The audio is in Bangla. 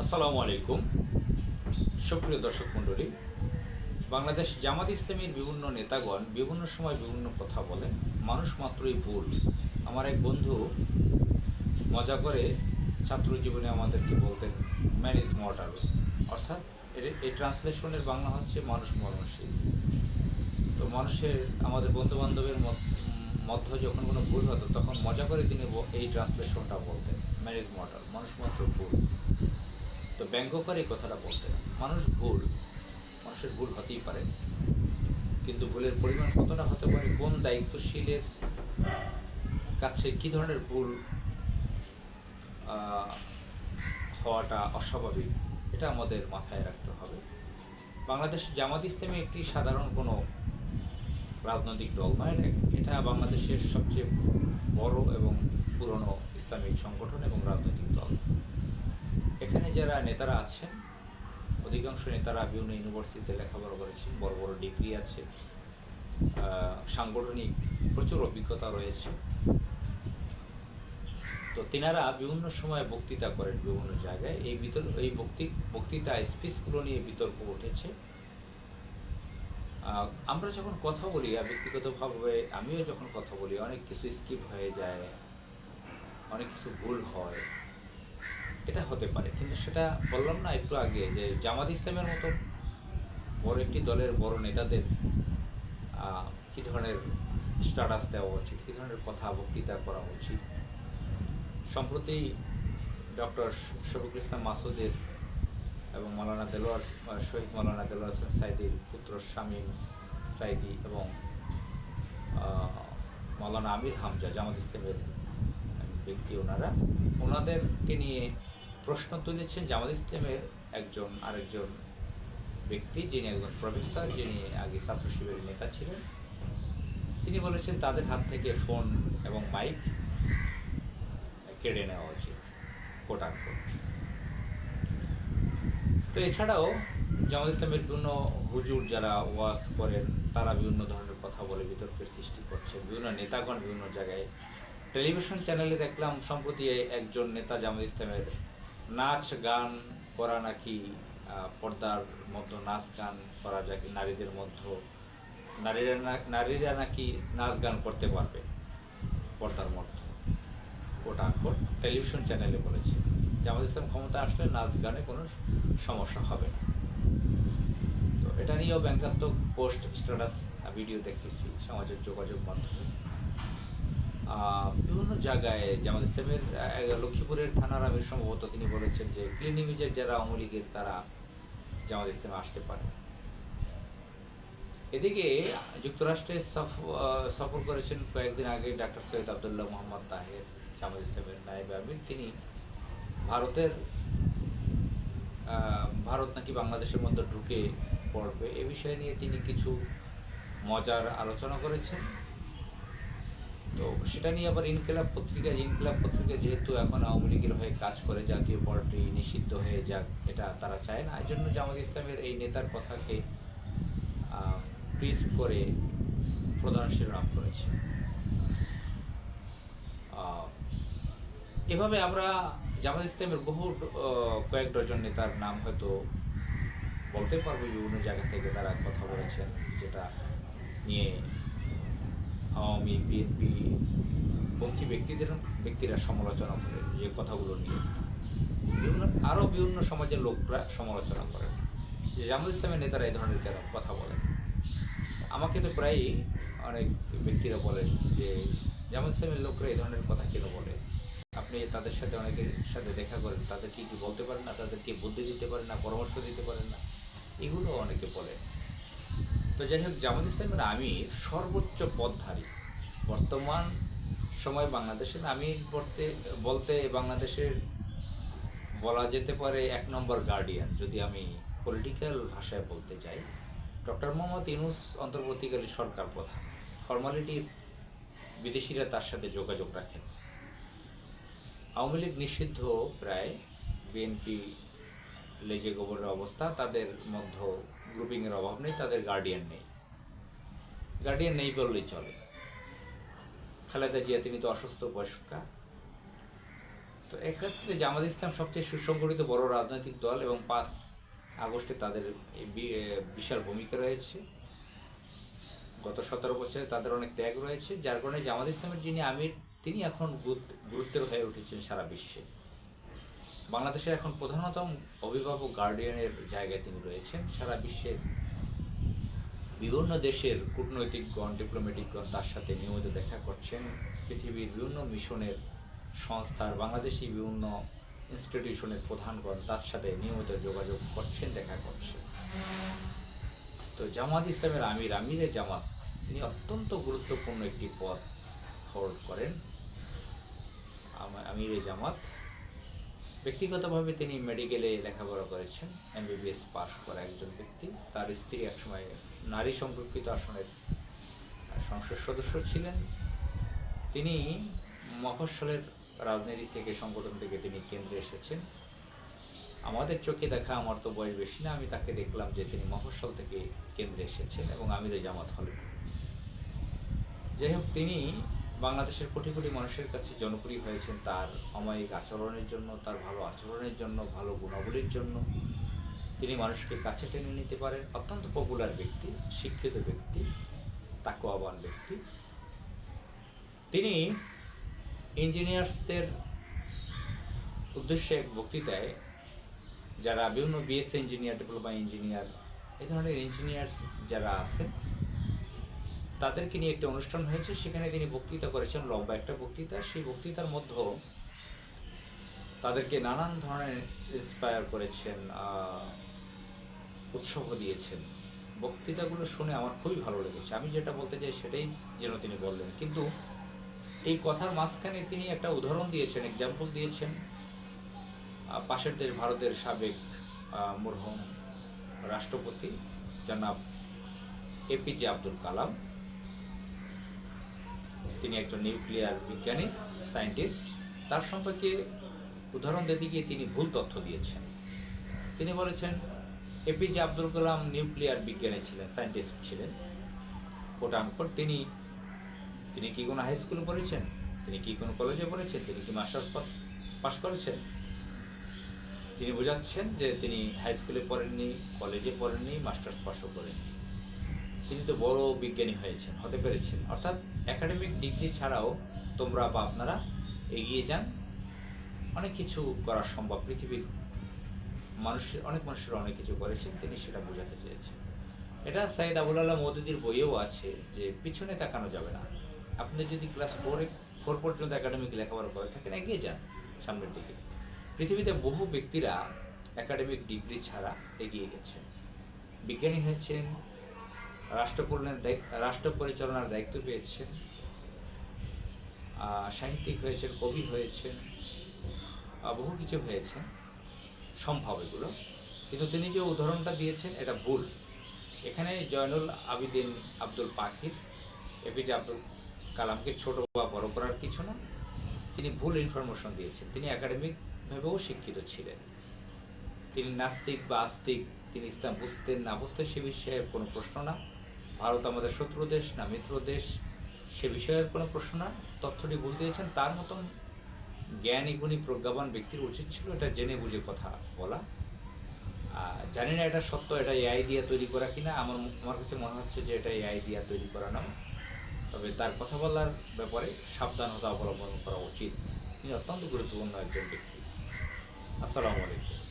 আসসালামু আলাইকুম। সুপ্রিয় দর্শক মণ্ডলী, বাংলাদেশ জামাত ইসলামীর বিভিন্ন নেতাগণ বিভিন্ন সময় বিভিন্ন কথা বলেন, মানুষ মাত্রই ভুল। আমার এক বন্ধু মজা করে ছাত্র জীবনে আমাদেরকে বলতেন ম্যান ইজ মর্টাল অর্থাৎ এর- এই ট্রান্সলেশনের বাংলা হচ্ছে মানুষ মরণশীল। তো মানুষের, আমাদের বন্ধু বান্ধবের মধ্য যখন কোনো ভুল হতো, তখন মজা করে তিনি এই ট্রান্সলেশনটা বলতেন ম্যান ইজ মর্টাল মানুষ মাত্র ভুল। তো ব্যঙ্গ করে এই কথাটা বলতে মানুষ ভুল, মানুষের ভুল হতেই পারে। কিন্তু ভুলের পরিমাণ কতটা হতে পারে, কোন দায়িত্বশীলের কাছে কী ধরনের ভুল হওয়াটা অস্বাভাবিক, এটা আমাদের মাথায় রাখতে হবে। বাংলাদেশ জামাত ইসলামী একটি সাধারণ কোনো রাজনৈতিক দল নয় এটা- এটা বাংলাদেশের সবচেয়ে বড় এবং পুরনো ইসলামিক সংগঠন এবং রাজনৈতিক দল। এখানে যারা নেতারা আছেন, অধিকাংশ নেতারা বিভিন্ন ইউনিভার্সিটিতে লেখাপড়া করেছেন, বড় বড় ডিগ্রি আছে সাংগঠনিক প্রচুর অভিজ্ঞতা রয়েছে। তো তিনারা বিভিন্ন সময় বক্তৃতা করেন বিভিন্ন জায়গায়। এই বিতর্ক এই বক্তৃ, বক্তৃতা স্পিচগুলো নিয়ে বিতর্ক উঠেছে। আমরা যখন কথা বলি ব্যক্তিগতভাবে আমিও যখন কথা বলি, অনেক কিছু স্কিপ হয়ে যায়, অনেক কিছু ভুল হয়। এটা হতে পারে, কিন্তু সেটা বললাম না একটু আগে যে জামাত ইসলামের মতো বড় একটি দলের বড় নেতাদের কী ধরনের স্ট্যাটাস দেওয়া উচিত, কী ধরনের কথা বক্তৃতা করা উচিত? সম্প্রতি ডক্টর শফিকুল ইসলাম মাসুদের এবং মৌলানা দেলোয়ার, শহীদ মৌলানা দেলোয়ার হোসেন সাইদির পুত্র শামীম সাইদি এবং মৌলানা আমির হামজা, জামাত ইসলামের ব্যক্তি ওনারা, ওনাদেরকে নিয়ে প্রশ্ন তুলেছেন জামাত ইসলামের একজন আরেকজন ব্যক্তি যিনি একজন প্রফেসর যিনি আগে ছাত্র শিবিরের নেতা ছিলেন, তিনি বলেছেন তাদের হাত থেকে ফোন এবং মাইক কেড়ে নেওয়া উচিত কোট তো এছাড়াও জামাত ইসলামের বিভিন্ন হুজুর যারা ওয়াজ করেন, তারা বিভিন্ন ধরনের কথা বলে বিতর্কের সৃষ্টি করছে বিভিন্ন নেতাগণ বিভিন্ন জায়গায় টেলিভিশন চ্যানেলে দেখলাম, সম্প্রতি একজন নেতা জামাত ইসলামের নাচ গান করা নাকি পর্দার মধ্যে নাচ গান করা যায় নারীদের মধ্যে? নারীরা নারীরা নাকি নাচ গান করতে পারবে পর্দার মধ্যে? কোট টেলিভিশন চ্যানেলে বলেছে। জামাত ইসলাম ক্ষমতা আসলে নাচ গানে কোনো সমস্যা হবে না। তো এটা নিয়েও ব্যঙ্গাত্মক পোস্ট স্ট্যাটাস ভিডিও দেখতেছি সামাজিক যোগাযোগ মাধ্যমে। বিভিন্ন জায়গায় জামাত ইসলামের লক্ষ্মীপুরের থানার আমির সম্ভবত তিনি বলেছেন যে ক্লিন ইমেজের যারা আওয়ামী লীগের, তারা জামাত ইসলামে আসতে পারে। এদিকে যুক্তরাষ্ট্রে সফ- সফর করেছেন কয়েকদিন আগে ডাক্তার সৈয়দ আবদুল্লাহ মোহাম্মদ তাহের, জামাত ইসলামের নায়েব আমির। তিনি ভারতের ভারত নাকি বাংলাদেশের মধ্যে ঢুকে পড়বে এ বিষয় নিয়ে তিনি কিছু মজার আলোচনা করেছেন। তো সেটা নিয়ে আবার ইনকিলাব পত্রিকা ইনকিলাব পত্রিকা যেহেতু এখন আওয়ামী লীগের হয়ে কাজ করে, জাতীয় পার্টি নিষিদ্ধ হয়ে যাক, এটা তারা চায় না। এই জন্য জামাত ইসলামের এই নেতার কথাকে প্রিস করে প্রধান শিরোনাম করেছে। এভাবে আমরা জামাত ইসলামের বহু কয়েক ডজন নেতার নাম হয়তো বলতে পারব বিভিন্ন জায়গা থেকে তারা কথা বলেছেন, যেটা নিয়ে আওয়ামী বিএনপি পন্থী ব্যক্তিদের, ব্যক্তিরা সমালোচনা করে যে কথাগুলো নিয়ে। বিভিন্ন আরও বিভিন্ন সমাজের লোকরা সমালোচনা করেন যে জামাত ইসলামের নেতারা এই ধরনের কথা বলেন? আমাকে তো প্রায়ই অনেক ব্যক্তিরা বলেন যে জামাত ইসলামের লোকরা এই ধরনের কথা কেন বলে? আপনি তাদের সাথে অনেকের সাথে দেখা করেন তাদেরকে কি বলতে পারেন না? তাদেরকে বুদ্ধি দিতে পারেন না? পরামর্শ দিতে পারেন না? এগুলো অনেকে বলে। তো যাই হোক, জামাত ইসলামের আমির সর্বোচ্চ পদধারী বর্তমান সময় বাংলাদেশের আমির বলতে বলতে বাংলাদেশের বলা যেতে পারে এক নম্বর গার্ডিয়ান যদি আমি পলিটিক্যাল ভাষায় বলতে চাই। ডক্টর মোহাম্মদ ইউনুস অন্তর্বর্তীকালীন সরকার প্রধান। ফর্মালিটি বিদেশিরা তার সাথে যোগাযোগ রাখেন। আওয়ামী লীগ নিষিদ্ধ প্রায়, বিএনপি লেজে গোবরের অবস্থা, তাদের মধ্য গ্রুপিংয়ের অভাব নেই, তাদের গার্ডিয়ান নেই। গার্ডিয়ান নেই বললেই চলে। খালেদা জিয়া, তিনি তো অসুস্থ বয়স্কা। তো এক্ষেত্রে জামাত ইসলাম সবচেয়ে সুসংগঠিত বড় রাজনৈতিক দল এবং পাঁচ আগস্টে তাদের বিশাল ভূমিকা রয়েছে। গত সতেরো বছরে তাদের অনেক ত্যাগ রয়েছে, যার কারণে জামাত ইসলামের যিনি আমির, তিনি এখন গুরুত্ব- গুরুত্বের হয়ে উঠেছেন সারা বিশ্বে। বাংলাদেশের এখন প্রধানতম অভিভাবক গার্ডিয়ানের জায়গায় তিনি রয়েছেন। সারা বিশ্বের বিভিন্ন দেশের কূটনৈতিকগণ ডিপ্লোম্যাটিকগণ তার সাথে নিয়মিত দেখা করছেন। পৃথিবীর বিভিন্ন মিশনের সংস্থার, বাংলাদেশি বিভিন্ন ইনস্টিটিউশনের প্রধানগণ তার সাথে নিয়মিত যোগাযোগ করছেন, দেখা করছেন। তো জামাত ইসলামের আমির আমিরে জামাত, তিনি অত্যন্ত গুরুত্বপূর্ণ একটি পদ হোল্ড করেন। আম- আমিরে জামাত ব্যক্তিগতভাবে তিনি মেডিকেলে লেখাপড়া করেছেন, এমবিবিএস পাশ করা একজন ব্যক্তি। তার স্ত্রী একসময় নারী সম্পর্কিত আসনের সংসদ সদস্য ছিলেন। তিনি মফস্বলের রাজনীতি থেকে, সংগঠন থেকে তিনি কেন্দ্রে এসেছেন। আমাদের চোখে দেখা আমার তো বয়স বেশি না, আমি তাকে দেখলাম যে তিনি মফস্বল থেকে কেন্দ্রে এসেছেন এবং আমিরে জামাত হলেন যাই হোক, তিনি বাংলাদেশের কোটি কোটি মানুষের কাছে জনপ্রিয় হয়েছেন তার অমায়িক আচরণের জন্য, তার ভালো আচরণের জন্য, ভালো গুণাবলীর জন্য। তিনি মানুষকে কাছে টেনে নিতে পারেন। অত্যন্ত পপুলার ব্যক্তি, শিক্ষিত ব্যক্তি তাকুয়াবান ব্যক্তি। তিনি ইঞ্জিনিয়ার্সদের উদ্দেশ্যে এক বক্তৃতায় যারা বিভিন্ন বিএসসি ইঞ্জিনিয়ার ডিপ্লোমা ইঞ্জিনিয়ার এই ধরনের ইঞ্জিনিয়ার্স যারা আছেন তাদেরকে নিয়ে একটি অনুষ্ঠান হয়েছে, সেখানে তিনি বক্তৃতা করেছেন, লম্বা একটা বক্তৃতা। সেই বক্তৃতার মধ্যে তাদেরকে নানান ধরনের ইন্সপায়ার করেছেন উৎসাহ দিয়েছেন। বক্তৃতাগুলো শুনে আমার খুবই ভালো লেগেছে। আমি যেটা বলতে চাই সেটাই যেন তিনি বললেন। কিন্তু এই কথার মাঝখানে তিনি একটা উদাহরণ দিয়েছেন এক্সাম্পল দিয়েছেন। পাশের দেশ ভারতের সাবেক মরহুম রাষ্ট্রপতি জনাব এপিজে আব্দুল কালাম। তিনি একজন নিউক্লিয়ার বিজ্ঞানী, সায়েন্টিস্ট। তার সম্পর্কে উদাহরণ দিতে গিয়ে তিনি ভুল তথ্য দিয়েছেন। তিনি বলেছেন এপিজে আব্দুল কালাম নিউক্লিয়ার বিজ্ঞানী ছিলেন, সায়েন্টিস্ট ছিলেন। ওটা আঙ্কর তিনি তিনি কি কোনো হাই স্কুলে পড়েছেন? তিনি কি কোনো কলেজে পড়েছেন? তিনি কি মাস্টার্স পাস পাস করেছেন? তিনি বোঝাচ্ছেন যে তিনি হাই স্কুলে পড়েননি কলেজে পড়েননি মাস্টার্স পাসও করেননি। তিনি তো বড় বিজ্ঞানী হয়েছেন, হতে পেরেছেন। অর্থাৎ একাডেমিক ডিগ্রি ছাড়াও তোমরা বা আপনারা এগিয়ে যান। অনেক কিছু করা সম্ভব। পৃথিবীর মানুষের, অনেক মানুষের অনেক কিছু করেছেন, তিনি সেটা বোঝাতে চেয়েছেন। এটা সাইদ আবুল আল্লাহ মৌদুদির বইয়েও আছে যে পিছনে তাকানো যাবে না। আপনি যদি ক্লাস ফোরে ফোর পর্যন্ত একাডেমিক লেখাপড়া করে থাকেন, এগিয়ে যান সামনের দিকে। পৃথিবীতে বহু ব্যক্তিরা একাডেমিক ডিগ্রি ছাড়া এগিয়ে গেছেন। বিজ্ঞানী হয়েছেন রাষ্ট্রকল্যাণ দায়িত্ব রাষ্ট্র পরিচালনার দায়িত্ব পেয়েছেন সাহিত্যিক হয়েছেন, কবি হয়েছেন বহু কিছু হয়েছে, সম্ভব এগুলো। কিন্তু তিনি যে উদাহরণটা দিয়েছেন, এটা ভুল। এখানে জয়নুল আবিদিন আব্দুল পাকির এপিজে আব্দুল কালামকে ছোট বা বড় করার কিছু না। তিনি ভুল ইনফরমেশন দিয়েছেন। তিনি একাডেমিকভাবেও শিক্ষিত ছিলেন। তিনি নাস্তিক বা আস্তিক, তিনি ইসলাম বুঝতেন না বুঝতেন সে বিষয়ে কোনো প্রশ্ন না। ভারত আমাদের শত্রু দেশ না মিত্র দেশ, সে বিষয়ের কোনো প্রশ্ন না। তথ্যটি ভুল দিয়েছেন তার মতন জ্ঞানী গুণী প্রজ্ঞাবান ব্যক্তির উচিত ছিল এটা জেনে বুঝে কথা বলা। জানি না এটা সত্য, এটা এআই দিয়ে তৈরি করা কিনা। আমার আমার কাছে মনে হচ্ছে যে এটা এআই দিয়ে তৈরি করা নয়। তবে তার কথা বলার ব্যাপারে সাবধানতা অবলম্বন করা উচিত। তিনি অত্যন্ত গুরুত্বপূর্ণ একজন ব্যক্তি। আসসালামু আলাইকুম।